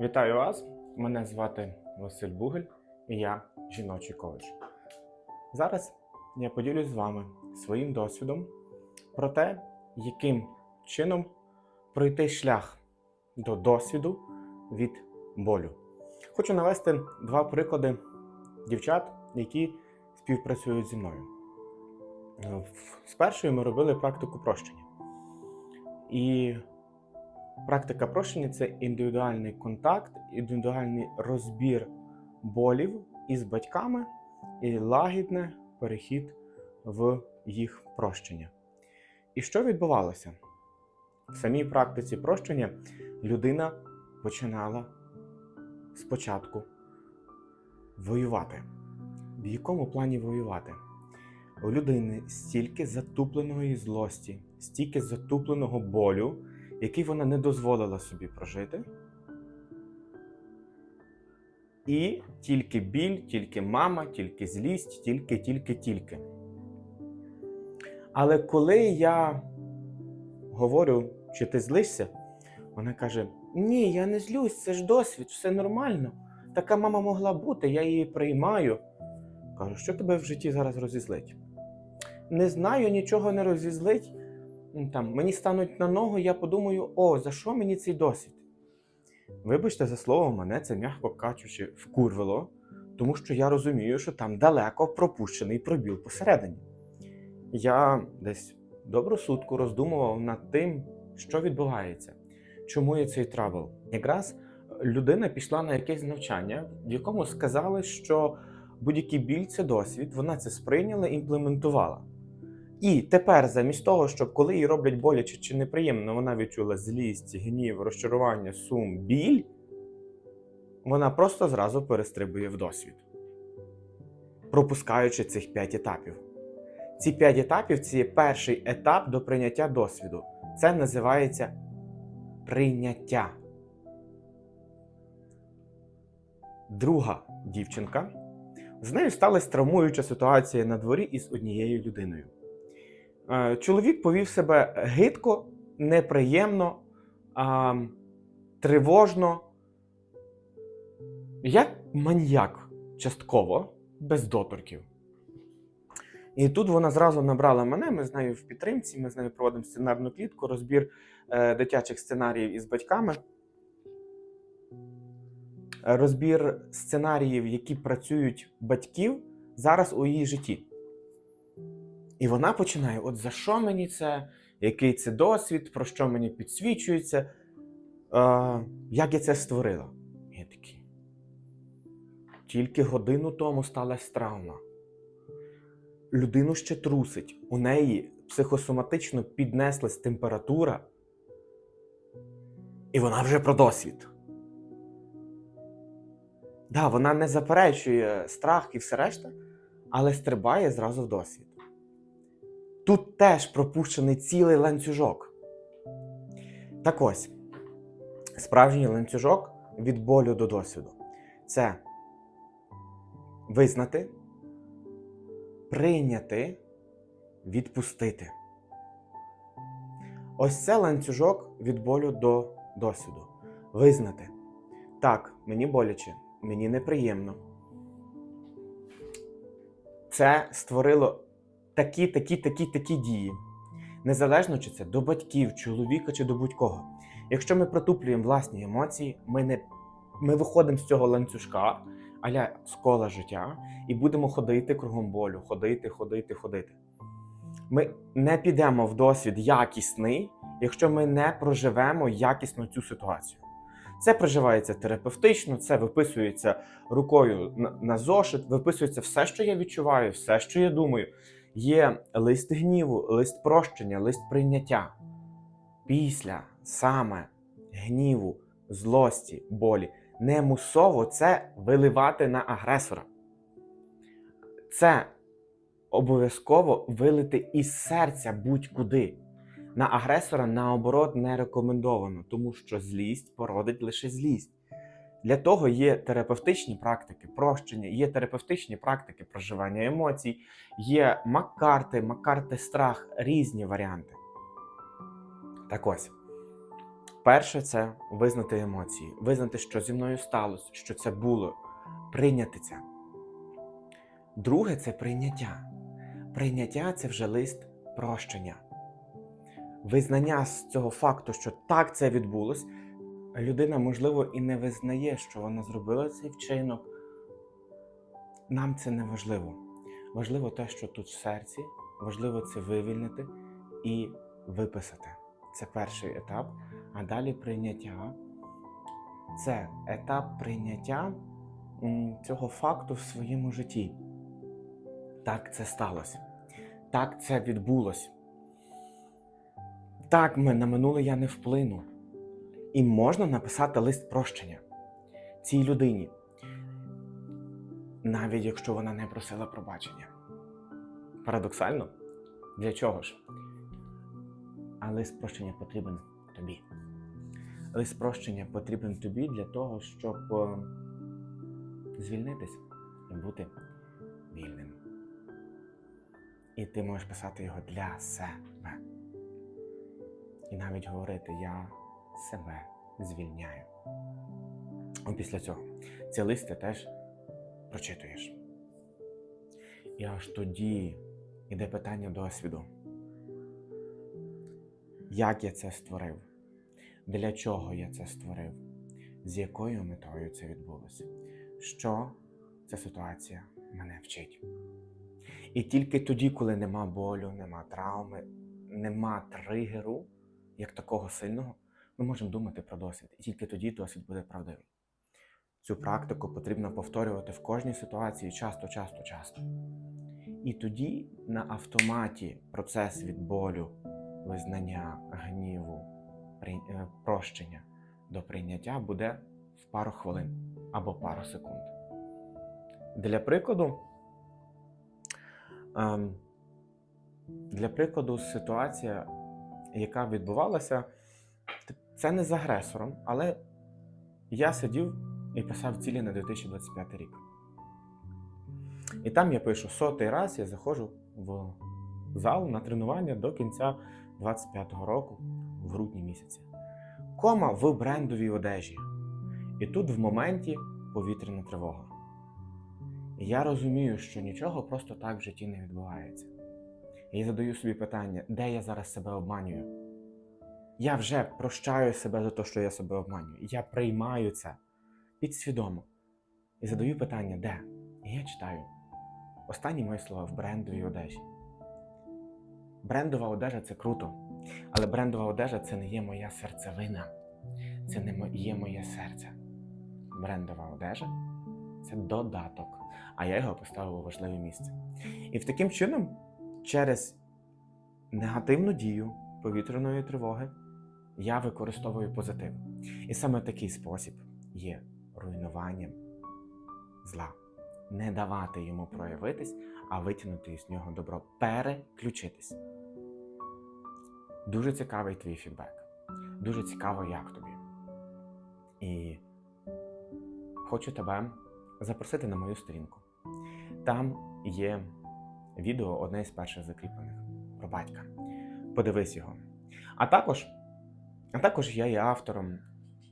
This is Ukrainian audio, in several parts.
Вітаю вас! Мене звати Василь Бугель і я жіночий коуч. Зараз я поділюсь з вами своїм досвідом про те, яким чином пройти шлях до досвіду від болю. Хочу навести два приклади дівчат, які співпрацюють зі мною. Е, З першою ми робили практику прощення. І Практика прощення це індивідуальний контакт, індивідуальний розбір болів із батьками і лагідний перехід в їх прощення. І що відбувалося? В самій практиці прощення людина починала спочатку воювати. В якому плані воювати? У людини стільки затупленої злості, стільки затупленого болю який вона не дозволила собі прожити. І тільки біль, тільки мама, тільки злість, тільки, тільки, тільки. Але коли я говорю, чи ти злишся, вона каже: Ні, я не злюсь, це ж досвід, все нормально. Така мама могла бути, я її приймаю. Кажу, що тебе в житті зараз розізлить? Не знаю, нічого не розізлить там, мені стануть на ногу, я подумаю, о, за що мені цей досвід? Вибачте за слово, мене це м'яко кажучи вкурвило, тому що я розумію, що там далеко пропущений пробіл посередині. Я десь добру сутку роздумував над тим, що відбувається, чому є цей трабл. Якраз людина пішла на якесь навчання, в якому сказали, що будь-який біль це досвід, вона це сприйняла і імплементувала. І тепер, замість того, щоб коли їй роблять боляче чи неприємно, вона відчула злість, гнів, розчарування, сум, біль, вона просто зразу перестрибує в досвід, пропускаючи цих п'ять етапів. Ці п'ять етапів це є перший етап до прийняття досвіду. Це називається прийняття. Друга дівчинка. З нею сталася травмуюча ситуація на дворі із однією людиною. Е, Чоловік повів себе гидко, неприємно, а, тривожно, як маніяк частково, без доторків. І тут вона зразу набрала мене. Ми з нею в підтримці, ми з нею проводимо сценарну клітку, розбір е, дитячих сценаріїв із батьками. Розбір сценаріїв, які працюють батьків зараз у її житті. І вона починає: от за що мені це, який це досвід, про що мені підсвічується, е, як я це створила. І я такий. Тільки годину тому сталася травма. Людину ще трусить. У неї психосоматично піднеслась температура, і вона вже про досвід. Да, вона не заперечує страх і все решта, але стрибає зразу в досвід. Тут теж пропущений цілий ланцюжок. Так ось, справжній ланцюжок від болю до досвіду це визнати, прийняти, відпустити. Ось це ланцюжок від болю до досвіду. Визнати. Так, мені боляче, мені неприємно. Це створило такі, такі, такі, такі дії. Незалежно чи це до батьків, чоловіка чи до будь-кого. Якщо ми протуплюємо власні емоції, ми не ми виходимо з цього ланцюжка, аля з кола життя, і будемо ходити кругом болю, ходити, ходити, ходити. Ми не підемо в досвід якісний, якщо ми не проживемо якісно цю ситуацію. Це проживається терапевтично, це виписується рукою на, зошит, виписується все, що я відчуваю, все, що я думаю. Є лист гніву, лист прощення, лист прийняття. Після саме гніву, злості, болі не мусово це виливати на агресора. Це обов'язково вилити із серця будь-куди. На агресора, наоборот, не рекомендовано, тому що злість породить лише злість. Для того є терапевтичні практики прощення, є терапевтичні практики проживання емоцій, є маккарти, маккарти страх, різні варіанти. Так ось, Перше це визнати емоції, визнати, що зі мною сталося, що це було, прийняти це. Друге це прийняття. Прийняття це вже лист прощення. Визнання з цього факту, що так це відбулось, людина, можливо, і не визнає, що вона зробила цей вчинок. Нам це не важливо. Важливо те, що тут в серці, важливо це вивільнити і виписати. Це перший етап. А далі прийняття. Це етап прийняття цього факту в своєму житті. Так це сталося. Так це відбулося. Так, на минуле я не вплину. І можна написати лист прощення цій людині, навіть якщо вона не просила пробачення. Парадоксально? Для чого ж? А лист прощення потрібен тобі. Лист прощення потрібен тобі для того, щоб е, звільнитися і бути вільним. І ти можеш писати його для себе. І навіть говорити Я себе звільняю. От після цього ці лист ти теж прочитуєш. І аж тоді йде питання досвіду. Як я це створив? Для чого я це створив? З якою метою це відбулося? Що ця ситуація мене вчить? І тільки тоді, коли нема болю, нема травми, нема тригеру, як такого сильного, ми можемо думати про досвід. І тільки тоді досвід буде правдивий. Цю практику потрібно повторювати в кожній ситуації часто, часто, часто. І тоді на автоматі процес від болю, визнання, гніву, е, прощення до прийняття буде в пару хвилин або пару секунд. Для прикладу, ем, для прикладу, ситуація, яка відбувалася, це не з агресором, але я сидів і писав цілі на 2025 рік. І там я пишу сотий раз, я заходжу в зал на тренування до кінця 25-го року, в грудні місяці. Кома в брендовій одежі. І тут в моменті повітряна тривога. І я розумію, що нічого просто так в житті не відбувається. І я задаю собі питання, де я зараз себе обманюю? Я вже прощаю себе за те, що я себе обманюю. Я приймаю це підсвідомо. І задаю питання, де? І я читаю. Останні мої слова в брендовій одежі. Брендова одежа це круто. Але брендова одежа це не є моя серцевина. Це не є моє серце. Брендова одежа це додаток. А я його поставив у важливе місце. І в таким чином, через негативну дію повітряної тривоги, я використовую позитив. І саме такий спосіб є руйнуванням зла. Не давати йому проявитись, а витягнути із нього добро. Переключитись. Дуже цікавий твій фідбек. Дуже цікаво, як тобі. І хочу тебе запросити на мою сторінку. Там є відео, одне із перших закріплених про батька. Подивись його. А також, а також я є автором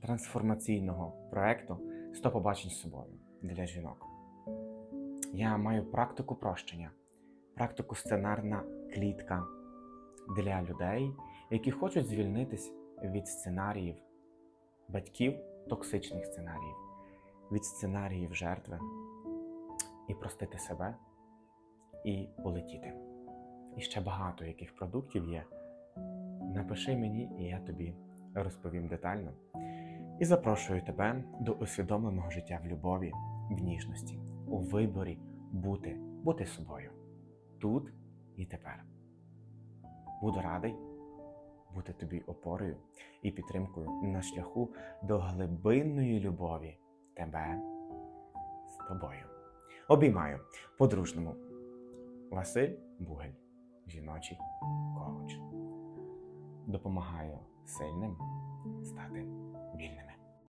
трансформаційного проекту «100 побачень з собою для жінок. Я маю практику прощення, практику сценарна клітка для людей, які хочуть звільнитись від сценаріїв батьків, токсичних сценаріїв, від сценаріїв жертви і простити себе і полетіти. І ще багато яких продуктів є. Напиши мені, і я тобі розповім детально. І запрошую тебе до усвідомленого життя в любові, в ніжності, у виборі бути, бути собою тут і тепер. Буду радий бути тобі опорою і підтримкою на шляху до глибинної любові тебе з тобою. Обіймаю по-дружному. Василь Бугель, жіночий коуч. Допомагаю сильним стати вільними.